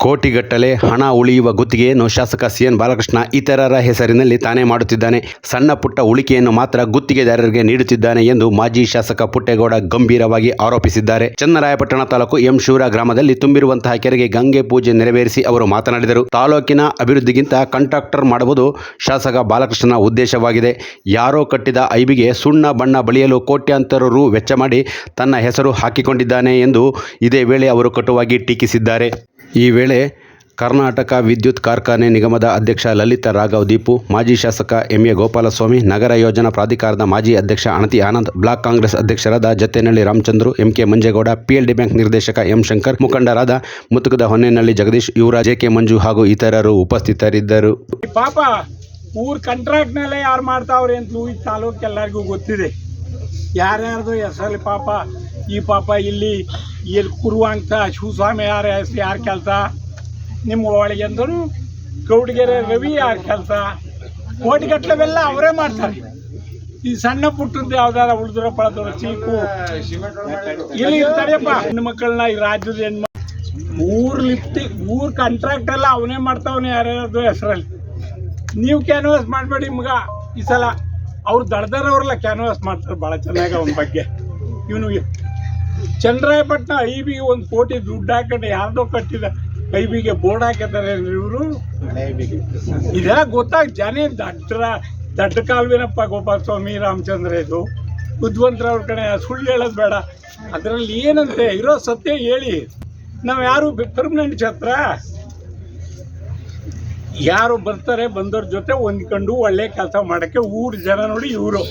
ಕೋಟಿಗಟ್ಟಲೆ ಹಣ ಉಳಿಯುವ ಗುತ್ತಿಗೆಯನ್ನು ಶಾಸಕ ಸಿಎನ್ ಬಾಲಕೃಷ್ಣ ಇತರರ ಹೆಸರಿನಲ್ಲಿ ತಾನೇ ಮಾಡುತ್ತಿದ್ದಾನೆ. ಸಣ್ಣ ಪುಟ್ಟ ಉಳಿಕೆಯನ್ನು ಮಾತ್ರ ಗುತ್ತಿಗೆದಾರರಿಗೆ ನೀಡುತ್ತಿದ್ದಾನೆ ಎಂದು ಮಾಜಿ ಶಾಸಕ ಪುಟ್ಟೇಗೌಡ ಗಂಭೀರವಾಗಿ ಆರೋಪಿಸಿದ್ದಾರೆ. ಚನ್ನರಾಯಪಟ್ಟಣ ತಾಲೂಕು ಎಂ ಶಿವರ ಗ್ರಾಮದಲ್ಲಿ ತುಂಬಿರುವಂತಹ ಕೆರೆಗೆ ಗಂಗೆ ಪೂಜೆ ನೆರವೇರಿಸಿ ಅವರು ಮಾತನಾಡಿದರು. ತಾಲೂಕಿನ ಅಭಿವೃದ್ಧಿಗಿಂತ ಕಾಂಟ್ರಾಕ್ಟರ್ ಮಾಡುವುದು ಶಾಸಕ ಬಾಲಕೃಷ್ಣನ ಉದ್ದೇಶವಾಗಿದೆ. ಯಾರೋ ಕಟ್ಟಿದ ಐಬಿಗೆ ಸುಣ್ಣ ಬಣ್ಣ ಬಳಿಯಲು ಕೋಟ್ಯಾಂತರ ರು ವೆಚ್ಚ ಮಾಡಿ ತನ್ನ ಹೆಸರು ಹಾಕಿಕೊಂಡಿದ್ದಾನೆ ಎಂದು ಇದೇ ವೇಳೆ ಅವರು ಕಟುವಾಗಿ ಟೀಕಿಸಿದ್ದಾರೆ. ಈ ವೇಳೆ ಕರ್ನಾಟಕ ವಿದ್ಯುತ್ ಕಾರ್ಖಾನೆ ನಿಗಮದ ಅಧ್ಯಕ್ಷ ಲಲಿತ ರಾಘವ್ ದೀಪು ಮಾಜಿ ಶಾಸಕ ಎಂ ಎ ಗೋಪಾಲಸ್ವಾಮಿ, ನಗರ ಯೋಜನಾ ಪ್ರಾಧಿಕಾರದ ಮಾಜಿ ಅಧ್ಯಕ್ಷ ಅಣತಿ ಆನಂದ್, ಬ್ಲಾಕ್ ಕಾಂಗ್ರೆಸ್ ಅಧ್ಯಕ್ಷರಾದ Jattenahalli Ramachandru M K Manjegowda, PLD bank ನಿರ್ದೇಶಕ ಎಂ ಶಂಕರ್, ಮುಖಂಡರಾದ ಮುತುಕದ ಹೊನ್ನೇನಹಳ್ಳಿ ಜಗದೀಶ್, ಯುವರಾಜ್ ಕೆ ಮಂಜು ಹಾಗೂ ಇತರರು ಉಪಸ್ಥಿತರಿದ್ದರು. ಪಾಪ, ಊರ್ ಕಾಂಟ್ರಾಕ್ಟ್ನಲ್ಲೇ ಯಾರು ಮಾಡ್ತಾವ್ರೆ ಅಂತ ತಾಲೂಕು ಎಲ್ಲರಿಗೂ ಗೊತ್ತಿದೆ. ಯಾರ್ಯಾರ್ದು ಹೆಸರಲ್ಲಿ ಪಾಪ ಈ ಪಾಪ ಇಲ್ಲಿ ಇಲ್ಲಿ ಕುರುವಂತ ಶಿವಸ್ವಾಮಿ ಯಾರ ಯಾರು ಕೆಲಸ? ನಿಮ್ಮ ಒಳಗೆ ಅಂದರು ಗೌಡಗೆರೆ ರವಿ ಯಾರು ಕೆಲಸ? ಕೋಟಿಗಟ್ಟಲೆಲ್ಲ ಅವರೇ ಮಾಡ್ತಾರೆ. ಈ ಸಣ್ಣ ಪುಟ್ಟದ್ದು ಯಾವ್ದಾರ ಉಳಿದ್ರ ಪಳದ್ರ ಚೀಕು. ಇಲ್ಲಿ ಇರ್ತಾರೆಪ್ಪ ಮಕ್ಕಳನ್ನ ಈ ರಾಜ್ಯದ ಹೆಣ್ಮ ಊರ್ ಲಿಫ್ಟಿ, ಊರ್ ಕಾಂಟ್ರಾಕ್ಟ್ ಎಲ್ಲ ಅವನೇ ಮಾಡ್ತಾವನೆ ಯಾರ್ಯಾರದು ಹೆಸರಲ್ಲಿ. ನೀವು ಕ್ಯಾನ್ವಾಸ್ ಮಾಡಬೇಡಿ ಮಗ. ಈ ಸಲ ಅವ್ರು ದಡ್ದರವ್ರಲ್ಲ ಕ್ಯಾನ್ವಾಸ್ ಮಾಡ್ತಾರೆ. ಭಾಳ ಚೆನ್ನಾಗಿ ಅವನ ಬಗ್ಗೆ. ಇವನು ಚಂದ್ರಾಯಪಟ್ಟಣ ಐ ಬಿಗೆ ಒಂದು ಕೋಟಿ ದುಡ್ಡು ಹಾಕೊಂಡು ಯಾರ್ದೋ ಕಟ್ಟಿದ ಐ ಬಿಗೆ ಬೋರ್ಡ್ ಹಾಕಿದ್ದಾರೆ ಇವರು? ಇದೆಲ್ಲ ಗೊತ್ತಾಗ ಜನ ದಡ್ಡರ ದಡ್ಡ ಕಾಲ್ವೇನಪ್ಪ ಗೋಪಾಲ ಸ್ವಾಮಿ ರಾಮಚಂದ್ರ ಇದು. ಬುದ್ಧವಂತರವ್ರ ಕಡೆ ಸುಳ್ಳು ಹೇಳೋದು ಬೇಡ. ಅದರಲ್ಲಿ ಏನಂತೆ ಇರೋ ಸತ್ಯ ಹೇಳಿ. ನಾವು ಯಾರು ಪರ್ಮನೆಂಟ್ ಛತ್ರ? ಯಾರು ಬರ್ತಾರೆ ಬಂದವ್ರ ಜೊತೆ ಹೊಂದ್ಕೊಂಡು ಒಳ್ಳೆ ಕೆಲಸ ಮಾಡೋಕ್ಕೆ ಊರ್ ಜನ ನೋಡಿ ಇವರು.